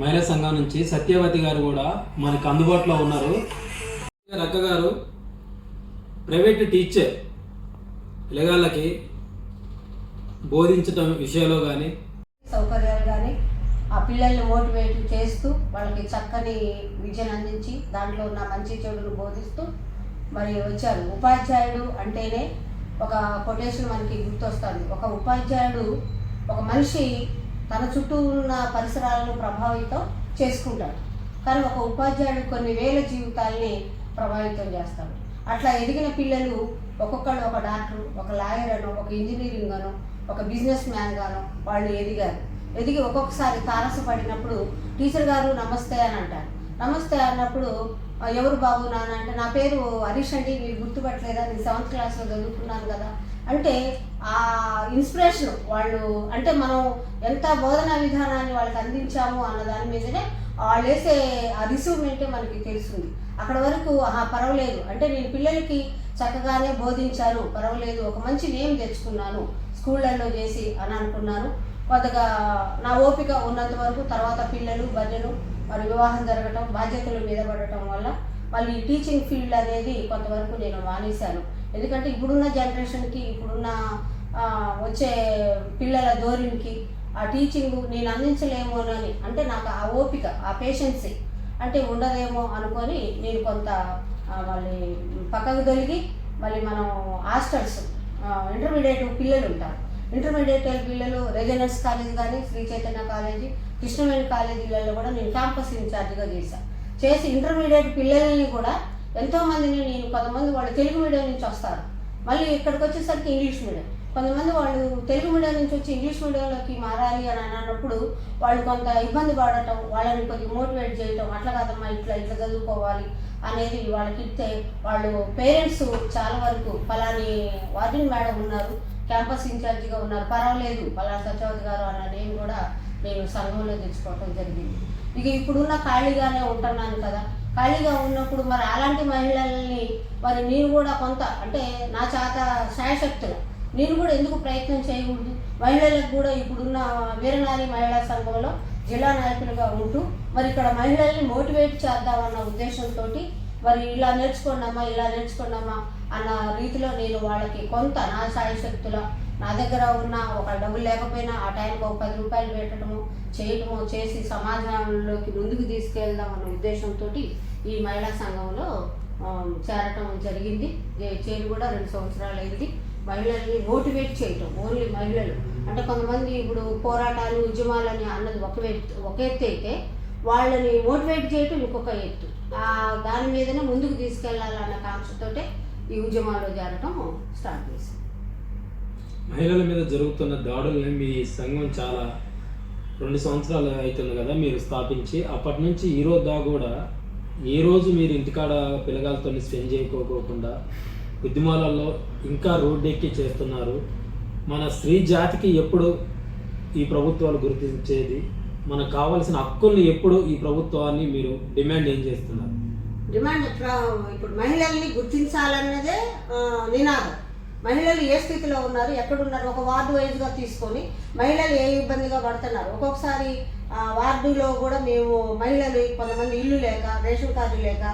మహిళా సంఘం నుంచి సత్యవతి గారు కూడా మనకు అందుబాటులో ఉన్నారు. అక్క గారు ప్రైవేట్ టీచర్ పిల్లగాళ్ళకి బోధించటం విషయంలో కానీ సౌకర్యాలు కానీ ఆ పిల్లల్ని మోటివేట్ చేస్తూ వాళ్ళకి చక్కని విద్యను అందించి దాంట్లో ఉన్న మంచి చెడును బోధిస్తూ మరి వచ్చారు. ఉపాధ్యాయుడు అంటేనే ఒక కొటేషన్ మనకి గుర్తొస్తుంది. ఒక ఉపాధ్యాయుడు ఒక మనిషి తన చుట్టూ ఉన్న పరిసరాలను ప్రభావితం చేసుకుంటాడు. కానీ ఒక ఉపాధ్యాయుడు కొన్ని వేల జీవితాల్ని ప్రభావితం చేస్తాడు. అట్లా ఎదిగిన పిల్లలు ఒక్కొక్కళ్ళు ఒక డాక్టర్ ఒక లాయర్ అనో ఒక ఇంజనీరింగ్ అనో ఒక బిజినెస్ మ్యాన్ గానో వాళ్ళు ఎదిగారు. ఎదిగి ఒక్కొక్కసారి తారసపడినప్పుడు టీచర్ గారు నమస్తే అని అంటారు. నమస్తే అన్నప్పుడు ఎవరు బాబు నాన్న? అంటే నా పేరు హరీష్ అండి మీరు గుర్తుపట్టలేదా? నేను సెవెంత్ క్లాస్లో చదువుకున్నాను కదా. అంటే ఆ ఇన్స్పిరేషన్ వాళ్ళు అంటే మనం ఎంత బోధనా విధానాన్ని వాళ్ళకి అందించాము అన్న దాని మీదనే వాళ్ళు వేసే ఆ రిసీవ్మెంటే మనకి తెలుస్తుంది. అక్కడ వరకు ఆహా పర్వాలేదు. అంటే నేను పిల్లలకి చక్కగానే బోధించారు పర్వాలేదు ఒక మంచి నేమ్ తెచ్చుకున్నాను స్కూళ్ళల్లో చేసి అని అనుకున్నాను కొద్దిగా నా ఓపిక ఉన్నంత వరకు తర్వాత పిల్లలు భజనలు మరి వివాహం జరగటం బాధ్యతలు మీద పడటం వల్ల మళ్ళీ టీచింగ్ ఫీల్డ్ అనేది కొంతవరకు నేను మానేశాను. ఎందుకంటే ఇప్పుడున్న జనరేషన్కి ఇప్పుడున్న వచ్చే పిల్లల ధోరణికి ఆ టీచింగ్ నేను అందించలేమోనని అంటే నాకు ఆ ఓపిక ఆ పేషెన్సీ అంటే ఉండదేమో అనుకొని నేను కొంత మళ్ళీ పక్కకు తొలిగి మళ్ళీ మనం హాస్టల్స్ ఇంటర్మీడియట్ పిల్లలు ఉంటారు. ఇంటర్మీడియట్ పిల్లలు రెజిడెన్స్ కాలేజ్ కానీ శ్రీ చైతన్య కాలేజీ కృష్ణవేణి కాలేజీలలో కూడా నేను క్యాంపస్ ఇన్ఛార్జ్గా చేశాను చేసి ఇంటర్మీడియట్ పిల్లల్ని కూడా ఎంతోమందిని నేను కొంతమంది వాళ్ళు తెలుగు మీడియం నుంచి వస్తారు. మళ్ళీ ఇక్కడికి వచ్చేసరికి ఇంగ్లీష్ మీడియం. కొంతమంది వాళ్ళు తెలుగు మీడియం నుంచి వచ్చి ఇంగ్లీష్ మీడియంలోకి మారాలి అని అన్నప్పుడు వాళ్ళు కొంత ఇబ్బంది పడటం వాళ్ళని కొద్దిగా మోటివేట్ చేయటం అట్లా కాదమ్మా ఇట్లా ఇట్లా చదువుకోవాలి అనేది వాళ్ళకి ఇస్తే వాళ్ళు పేరెంట్స్ చాలా వరకు ఫలాని వార్డెన్ మేడం ఉన్నారు క్యాంపస్ ఇన్ఛార్జిగా ఉన్నారు పర్వాలేదు పలానా సత్యవతి గారు అన్న నేను కూడా నేను సంఘంలో తెచ్చుకోవటం జరిగింది. ఇక ఇప్పుడున్న ఖాళీగానే ఉంటున్నాను కదా ఖాళీగా ఉన్నప్పుడు మరి అలాంటి మహిళల్ని మరి నేను కూడా కొంత అంటే నా చేత శాయశక్తులు. నేను కూడా ఎందుకు ప్రయత్నం చేయకూడదు? మహిళలకు కూడా ఇప్పుడున్న వీరనారి మహిళా సంఘంలో జిల్లా నాయకులుగా ఉంటూ మరి ఇక్కడ మహిళల్ని మోటివేట్ చేద్దామన్న ఉద్దేశంతో మరి ఇలా నేర్చుకోండమ్మా ఇలా నేర్చుకోండమ్మా అన్న రీతిలో నేను వాళ్ళకి కొంత నా శాయశక్తుల నా దగ్గర ఉన్న ఒక డబ్బులు లేకపోయినా ఆ టైంకి ఒక పది రూపాయలు పెట్టడము చేయటము చేసి సమాజంలోకి ముందుకు తీసుకెళ్దాం అన్న ఉద్దేశంతో ఈ మహిళా సంఘంలో చేరటం జరిగింది. చేరి కూడా రెండు సంవత్సరాలు అయింది. మహిళల్ని మోటివేట్ చేయటం ఓన్లీ మహిళలు. అంటే కొంతమంది ఇప్పుడు పోరాటాలు ఉద్యమాలని అన్నది ఒక ఎత్తు ఒక ఎత్తు అయితే వాళ్ళని మోటివేట్ చేయటం ఇంకొక ఎత్తు. ఆ దాని మీదనే ముందుకు తీసుకెళ్ళాలన్న కాంక్షతోటే ఈ ఉద్యమాల్లో చేరటం స్టార్ట్ చేసింది. మహిళల మీద జరుగుతున్న దాడుల్ని మీ సంఘం చాలా రెండు సంవత్సరాలు అవుతుంది కదా మీరు స్థాపించి. అప్పటి నుంచి ఈ రోజు దాకా కూడా ఏ రోజు మీరు ఇంటికాడ పిల్లగాలతో స్పెండ్ చేయకోకుండా ఉద్యమాలలో ఇంకా రోడ్డు ఎక్కి చేస్తున్నారు. మన స్త్రీ జాతికి ఎప్పుడు ఈ ప్రభుత్వాలు గుర్తించేది? మనకు కావాల్సిన హక్కుల్ని ఎప్పుడు ఈ ప్రభుత్వాన్ని మీరు డిమాండ్ ఏం చేస్తున్నారు? డిమాండ్ ఇప్పుడు మహిళల్ని గుర్తించాలన్నదే నినాదం. మహిళలు ఏ స్థితిలో ఉన్నారు ఎక్కడున్నారు ఒక వార్డు వైజ్గా తీసుకొని మహిళలు ఏ ఇబ్బందిగా పడుతున్నారు. ఒక్కొక్కసారి వార్డులో కూడా మేము మహిళలు కొంతమంది ఇల్లు లేక రేషన్ కార్డు లేక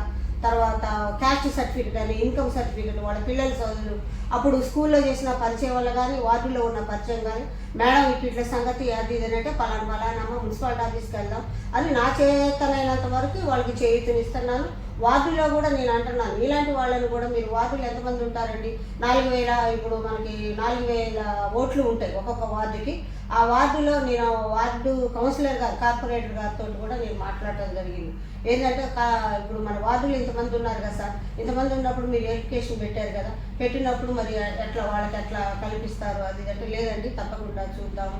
తర్వాత క్యాస్ట్ సర్టిఫికెట్ అని ఇన్కమ్ సర్టిఫికెట్ వాళ్ళ పిల్లల చదువులు అప్పుడు స్కూల్లో చేసిన పరిచయం వల్ల కానీ వార్డులో ఉన్న పరిచయం కానీ మేడం ఇట్ల సంగతి అది ఇది పలానా పలానా మున్సిపాలిటీ ఆఫీస్కి వెళ్దాం అని నా చేతనైనంత వరకు వాళ్ళకి చేయుతనిస్తున్నాను. వార్డులో కూడా నేను అంటున్నాను. ఇలాంటి వాళ్ళని కూడా మీరు వార్డులో ఎంతమంది ఉంటారండి? నాలుగు వేల ఇప్పుడు మనకి నాలుగు వేల ఓట్లు ఉంటాయి ఒక్కొక్క వార్డుకి. ఆ వార్డులో నేను వార్డు కౌన్సిలర్ గారు కార్పొరేటర్ గారితో కూడా నేను మాట్లాడటం జరిగింది. ఏంటంటే కా- ఇప్పుడు మన వార్డులు ఇంతమంది ఉన్నారు కదా సార్. ఇంతమంది ఉన్నప్పుడు మీరు ఎడ్యుకేషన్ పెట్టారు కదా. పెట్టినప్పుడు మరి ఎట్లా వాళ్ళకి ఎట్లా కల్పిస్తారు అది అంటే లేదండి తప్పకుండా చూద్దాం.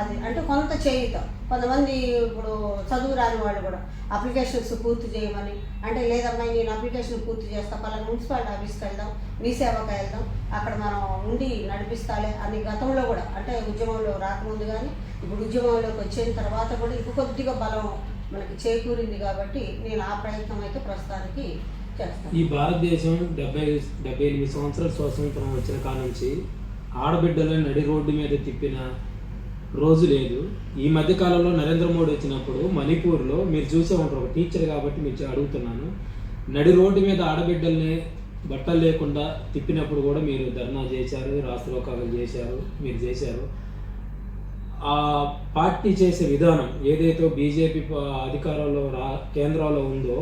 అది అంటే కొంత చేయుతాం. కొంతమంది ఇప్పుడు చదువు రాని వాళ్ళు కూడా అప్లికేషన్స్ పూర్తి చేయమని అంటే లేదమ్మా నేను అప్లికేషన్ పూర్తి చేస్తా పలానా మున్సిపాలిటీ ఆఫీస్కి వెళ్దాం మీ సేవకి వెళ్దాం అక్కడ మనం ఉండి నడిపిస్తాలే అని గతంలో కూడా అంటే ఉద్యమంలో రాకముందు కానీ ఇప్పుడు ఉద్యమంలోకి వచ్చిన తర్వాత కూడా ఇంకొద్దిగా బలం మనకి చేకూరింది కాబట్టి నేను ఆ ప్రయత్నం అయితే ప్రస్తుతానికి ఈ భారతదేశం డెబ్బై డెబ్బై ఎనిమిది సంవత్సరాల స్వాతంత్రం వచ్చిన కాలం నుంచి ఆడబిడ్డలను నడి రోడ్డు మీద తిప్పిన రోజు లేదు. ఈ మధ్య కాలంలో నరేంద్ర మోడీ వచ్చినప్పుడు మణిపూర్లో మీరు చూసే ఉంటారు ఒక టీచర్ కాబట్టి మీరు అడుగుతున్నాను. నడి రోడ్డు మీద ఆడబిడ్డల్ని బట్టలు లేకుండా తిప్పినప్పుడు కూడా మీరు ధర్నా చేశారు రాష్ట్రోకాలు చేశారు మీరు చేశారు. ఆ పార్టీ చేసే విధానం ఏదైతే బీజేపీ అధికారంలో రా కేంద్రంలో ఉందో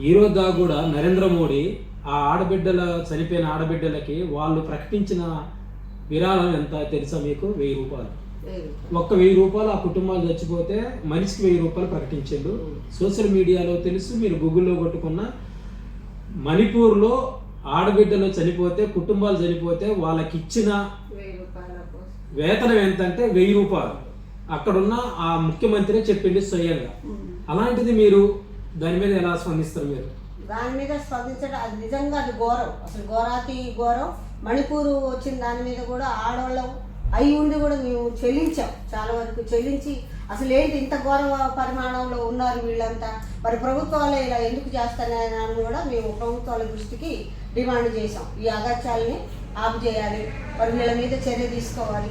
ఈ రోజు దాకా కూడా నరేంద్ర మోడీ ఆ ఆడబిడ్డల చనిపోయిన ఆడబిడ్డలకి వాళ్ళు ప్రకటించిన విరాళం ఎంత తెలుసా మీకు వెయ్యి రూపాయలు. ఒక్క వెయ్యి రూపాయలు ఆ కుటుంబాలు చచ్చిపోతే మనిషికి వెయ్యి రూపాయలు ప్రకటించిండు సోషల్ మీడియాలో తెలుసు మీరు గూగుల్లో కొట్టుకున్న మణిపూర్లో ఆడబిడ్డలు చనిపోతే కుటుంబాలు చనిపోతే వాళ్ళకి ఇచ్చిన. వేతనం ఎంతంటే వెయ్యి రూపాయలు అక్కడున్న ఆ ముఖ్యమంత్రి చెప్పింది స్వయంగా. అలాంటిది మీరు దాని మీద ఎలా స్పందిస్తారు మీరు? దాని మీద స్పందించడం అది నిజంగా అది ఘోరం. అసలు ఘోరాతి ఘోరం. మణిపూర్ వచ్చిన దాని మీద కూడా ఆడవాళ్ళం అయి ఉండి కూడా మేము చెల్లించాం. చాలా వరకు చెల్లించి అసలు ఏంటి ఇంత ఘోర పరిమాణంలో ఉన్నారు వీళ్ళంతా? మరి ప్రభుత్వాలు ఇలా ఎందుకు చేస్తున్నాయని కూడా మేము ప్రభుత్వాల దృష్టికి డిమాండ్ చేసాం ఈ అగత్యాలని ఆపు చేయాలి మరి వీళ్ళ మీద చర్య తీసుకోవాలి.